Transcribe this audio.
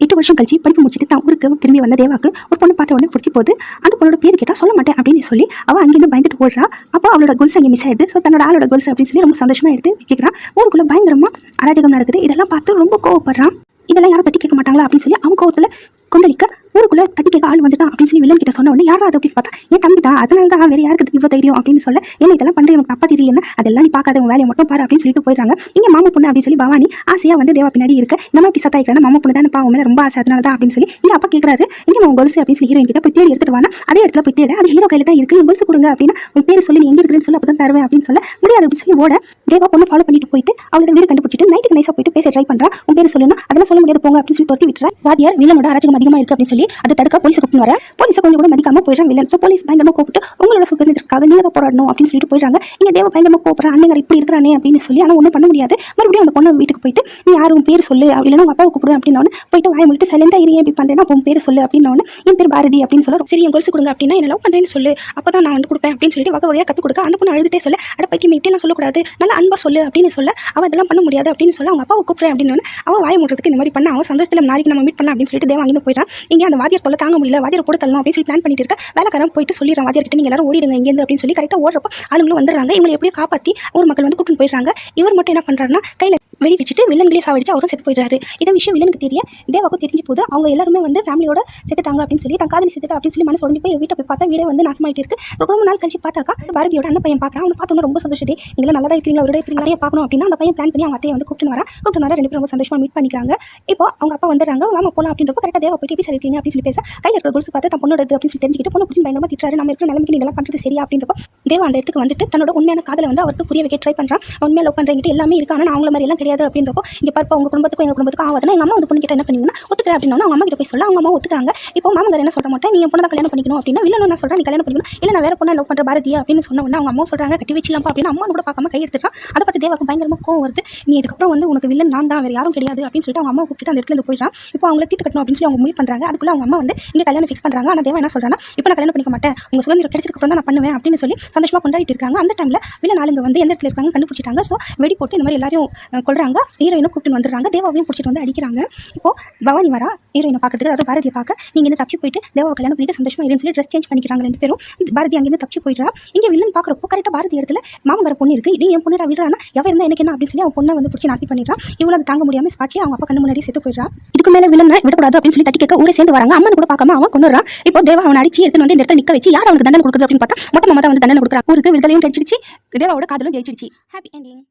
எட்டு வருஷம் கழிச்சு படிப்பு முடிச்சுட்டு தான் ஊருக்கு திரும்பி வந்த தேவாக்கு ஒரு பொண்ணு பார்த்த உடனே பிடிச்சி போகுது. அந்த பொண்ணோட பேர் கேட்டால் சொல்ல மாட்டேன் அப்படின்னு சொல்லி அவள் அங்கேருந்து பயந்துட்டு ஓடுறா. அப்போ அவளோட கோல்ஸ் அங்கே மிஸ் ஆயிடுது. ஸோ தன்னோட ஆளோட கோல்ஸ் அப்படின்னு சொல்லி ரொம்ப சந்தோஷமா எடுத்து வச்சுக்கிறான் ஊருக்குள்ள பயங்கரமா அராஜகம் நடக்குது. இதெல்லாம் பார்த்து ரொம்ப கோவப்படுறான். இதெல்லாம் யாரும் தட்டி கேட்க மாட்டாங்களா அப்படின்னு சொல்லி அவன் கோவத்தில் கொந்தளிக்க ஊருக்குள்ளே தட்டி கேட்க ஆள் வந்துட்டான் அப்படின்னு சொல்லி வில்லன் கிட்ட சொன்ன உடனே யாரா அது? அப்படின்னு பார்த்தா என் தம்பி தான் அதனால தான் வேறு யாருக்கு இவ்வளோ தைரியம் அப்படின்னு சொல்ல என்ன இதெல்லாம் பண்ணுறது எனக்கு அப்பா தெரியல அதெல்லாம் நீ பார்க்காத உன் வேலையை மட்டும் பாரு அப்படின்னு சொல்லிட்டு போயிடுறாங்க. இங்கே மாமா பொண்ணு அப்படின்னு சொல்லி பவானி ஆசையாக வந்து தேவா பின்னாடி இருக்க. நம்ம மாதிரி சத்தாய்க்கிறாங்க மாமா பொண்ணு தானே பாவம் ரொம்ப ஆசை அதனால தான் அப்படின்னு சொல்லி இங்கே அப்பா கேட்குறாரு. இங்கே உன் கொலுசு அப்படின்னு சொல்லி ஹீரோயின் கிட்ட போய் தேடி எடுத்துட்டு வானா? அதே இடத்துல போய் தேட. அது ஹீரோ கையில் தான் இருக்கு. என் கொலுசு கொடுங்க அப்படின்னா உன் பேர் சொல்லி நீ எங்க இருக்குன்னு சொல்லி அப்போ தான் தருவேன் அப்படின்னு சொல்ல முடியாது அப்படின்னு சொல்லி ஓட. தேவா பொண்ணு ஃபாலோ பண்ணிட்டு போயிட்டு அவளோட வீடு கண்டுபிடிச்சிட்டு நைட்டுக்கு நைஸாக போயிட்டு பேச ட்ரை பண்ணுறா பேர் சொல்லுனா அதெல்லாம் சொல்ல முடியாது போங்க அப்படின்னு சொல்லி துரத்தி விட்டுறா வாத்தியார் வில்லனோட அராஜகம் அதிகமாக இருக்கு அப்படின்னு சொல்லி அதை தடுக்க போலீஸ் கூப்பிட்டு வர போலீஸ் கொஞ்சம் கூட மதிக்காம போயிடுறான் வில்லன். ஸோ போலீஸ் பயங்கரமா கூப்பிட்டு உங்களோட சுதந்திரத்துக்காக நீங்க தான் போராடணும்? அப்படின்னு சொல்லிட்டு போயிடுறாங்க. இங்க தேவ பயங்கரமா கூப்பிடுற அண்ணங்க இப்படி இருக்கிறானே அப்படின்னு சொல்லி ஆனால் ஒன்றும் பண்ண முடியாது. மறுபடியும் அந்த பொண்ணு வீட்டுக்கு போயிட்டு நீ யாரும் பேர் சொல்லு அப்படி இல்லைன்னா உங்க அப்பாவை கூப்பிடு அப்படின்னு போயிட்டு வாய் முடிட்டு சைலண்டா இரு எப்படி பண்றேன்னா உன் பேர் சொல்லு அப்படின்னு என் பேர் பாரதி அப்படின்னு சொல்ல சரி என் கொலுசு கொடுங்க அப்படின்னா என்ன லவ் பண்றேன்னு சொல்லு. அப்பதான் நான் வந்து கொடுப்பேன் அப்படின்னு சொல்லிட்டு வகை வகையாக கற்றுக் கொடுக்க அந்த பொண்ணு அழுதுட்டே சொல்ல அட பைக்கி இப்படிலாம் சொல்லக்கூடாது. நல்லா அன்பா சொல்லு அப்படின்னு சொல்ல அவ இதெல்லாம் பண்ண முடியாது அப்படின்னு சொல்ல அவங்க அப்பாவை கூப்பிடுறேன் அப்படின்னு அவள் வாய மூடுறதுக்கு இந்த மாதிரி பண்ண அவன் சந்தோஷத்தில் நாளைக்கு நம்ம மீட் பண்ணலாம் அப்படின்னு சொல்லிட்டு தேவா அங்கே போயிடறான். இங்கே அந்த வாத்தியார் தொல்லை தாங்க முடியல வாத்தியார் கூட தள்ளணும் அப்படின்னு சொல்லி பிளான் பண்ணிட்டு இருக்க. வேலைக்காரன் போயிட்டு சொல்லிடுறான் வாத்தியார் கிட்ட நீங்கள் எல்லாரும் ஓடிடுங்க இங்கேருந்து அப்படின்னு சொல்லி கரெக்டாக ஓடுறப்போ ஆளுங்களும் வந்துடுறாங்க. இவங்களை எப்படியோ காப்பாற்றி ஊர் மக்கள் வந்து கூட்டின்னு போயிடுறாங்க. இவர் மட்டும் என்ன பண்ணுறாருன்னா கையில் வெடி வச்சுட்டு வில்லன்களே சாவடிச்சு அவரும் செத்து போயிடுறாரு. இதை விஷயம் வில்லனுக்கு தெரிய தேவாக்கும் தெரிஞ்சு போது அவங்க எல்லாருமே வந்து ஃபேமிலியோட செத்துட்டாங்க அப்படின்னு சொல்லி தன் காதலி செத்துட்டா அப்படின்னு சொல்லி மனசு உடஞ்சு போய் வீட்டை போய் பார்த்தா வீடே வந்து நாசமாயிட்டு இருக்கு. ரொம்ப ரொம்ப நாள் கழிச்சு பார்த்தாக்கா பாரதியோட அந்த பையன் பார்க்குறான். அவனை பார்த்தோன்னா ரொம்ப சந்தோஷம். நீங்களும் நல்லா இருக்கிறீங்களா அவரோட இருக்கிறீங்களா பார்க்கணும் அப்படின்னா அந்த பையன் பிளான் பண்ணி அவங்க அத்தையை வந்து கூப்பிட்டு வரா கூப்பிட்டு வர ரெண்டு பேரும் ரொம்ப சந்தோஷமா மீட் பண்ணிக்கிறாங்க. இப்போ அவங்க அப்பா வந்துடுறாங்க. மாமா போலாம் அப்படின்றப்போ கரெக்டாக தேவா போயிட்டு எப்படி சரிக்கீங்க அப்படின்னு சொல்லி பேச கையில் இருக்கிற கொலுசு பார்த்து தன் பொண்ணோட அப்படின்னு சொல்லி தெரிஞ்சுக்கிட்டு பொண்ணு பிடிச்சி பயங்கரமாக திட்டுறாரு. நம்ம இருக்கிற நிலைமைக்கு இதெல்லாம் பண்ணுறது சரியா? அப்படின்றப்போ தேவா அந்த இடத்துக்கு வந்துட்டு தன்னோட உண்மையான காதலை வந்து அவருக்கு புரிய வைக்க ட்ரை பண்ணுறான் உண்மையாக லவ் எல்லாமே இருக்கு. ஆனால் நான் அவங்கள மாதிரி எல்லாம் கிடையாது அப்படின்றப்போ இங்கே பார்ப்போம் உங்கள் குடும்பத்துக்கும் எங்கள் குடும்பத்துக்கும் ஆகாதுன்னா எங்கள் அம்மா வந்து பொண்ணு கிட்ட என்ன பண்ணிங்கன்னா ஒத்துக்கிறேன் அப்படின்னா அவங்க அம்மா கிட்ட போய் சொல்ல. அவங்க அம்மா ஒத்துக்காங்க இப்போ மாமங்கார என்ன சொல்ல மாட்டேன் நீ பொண்ணு தான் கல்யாணம் பண்ணிக்கணும் அப்படின்னா இல்லை நான் சொல்கிறேன் நீ கல்யாணம் பண்ணிக்கணும். இல்லை நான் வேற பொண்ணு லவ் பண்ணுற பாரதியா அப்படின்னு சொன்ன உடனே அவங்க அம்மா சொல்கிறாங்க கட்டி வச்சிடலாம் அப்படின்னு அம்மா கூட பார்க்காம கை எடுத்துட்டான். அதை பார்த்து தேவாக்கு பயங்கரமா கோவம் வருது. நீ இதுக்கப்புறம் வந்து உனக்கு வில்லன் நான் தான் வேறு யாரும் கிடையாது அப்படின்னு சொல்லிட்டு அவங்க அம்மா கூப்பிட்டு அந்த இடத்துல இருந்து இப்போ அவங்கள தீர்த்து கட்டணும் அப்படின்னு சொல்லி அவங்க முடிவு பண்ணுறாங்க அதுக்குள்ள அவங்க அம்மா வந்து இங்கே கல்யாணம் ஃபிக்ஸ் பண்ணுறாங்க ஆனால் தேவா என்ன சொல்றாங்க இப்போ நான் கல்யாணம் பண்ணிக்க மாட்டேன். உங்கள் சுதந்திரம் கிடைச்சதுக்கு அப்புறம் தான் நான் பண்ணுவேன் அப்படின்னு சொல்லி சந்தோஷமாக கொண்டாடிட்டு இருக்காங்க. அந்த டைமில் வில்லன் ஆளுங்க வந்து எந்த இடத்துல இருக்காங்க கண்டுபிடிச்சிட்டாங்க. ஸோ வெடி போட்டு இந்த மாதிரி எல்லாரையும் அஹ், கொல்றாங்க ஹீரோயினை கூப்பிட்டு வந்துடுறாங்க. தேவாவையும் பிடிச்சிட்டு வந்து அடிக்கிறாங்க. இப்போ பவானி வரா ஹீரோயினை பார்க்கறதுக்கு அதாவது பாரதியை பார்க்க நீங்கள் இருந்து தப்பிச்சு போயிட்டு தேவாவை கல்யாணம் பண்ணிட்டு சந்தோஷமாக இருந்து சொல்லி ட்ரெஸ் சேஞ்ச் பண்ணிக்கிறாங்க ரெண்டு பேரும். பாரதி அங்கேருந்து தப்பிச்சு போயிடுறா. இங்கே வில்லன் பார்க்குறப்போ கரெக்டாக பாரதி இடத்துல மாமங்கர பொண்ணு இருக்குது இது என் பொண்ணு விடுறானா எவ இருந்தால் எனக்கு என்ன? அப்படின்னு சொல்லி அவன் பொண்ணை வந்து பிடிச்சி நாசி பண்ணிடுறான் இவ்வளோ அது தாங்க முடியாமல் ஸ்பாட்லேயே அவங்க அப்பா கண்ணு முன்னாடி செத்து போயிடுறா. இதுக்கு மேலே வில்லன் விடக்கூடாது அப்படின்னு சொல்லி தட்டி கேட்க ஊரே சேர்ந்து வராங்க. அம்மன் கூட பார்க்காம அவன் கொண்டுறான் இப்போ தேவா அவன் அடிச்சு எடுத்து வந்து இந்த இடத்துல நிற்க வச்சு யார் அவனுக்கு தண்டனை கொடுக்குறது? அப்படின்னு பார்த்தா மொட்டை மாமா தான் வந்து தண்டனை கொடுக்குறான் ஊருக்கு விடுதலையும் கிடைச்சிருச்சு தேவாவோட காதலும் ஜெயிச்சிருச்சு ஹாப்பி எண்டிங்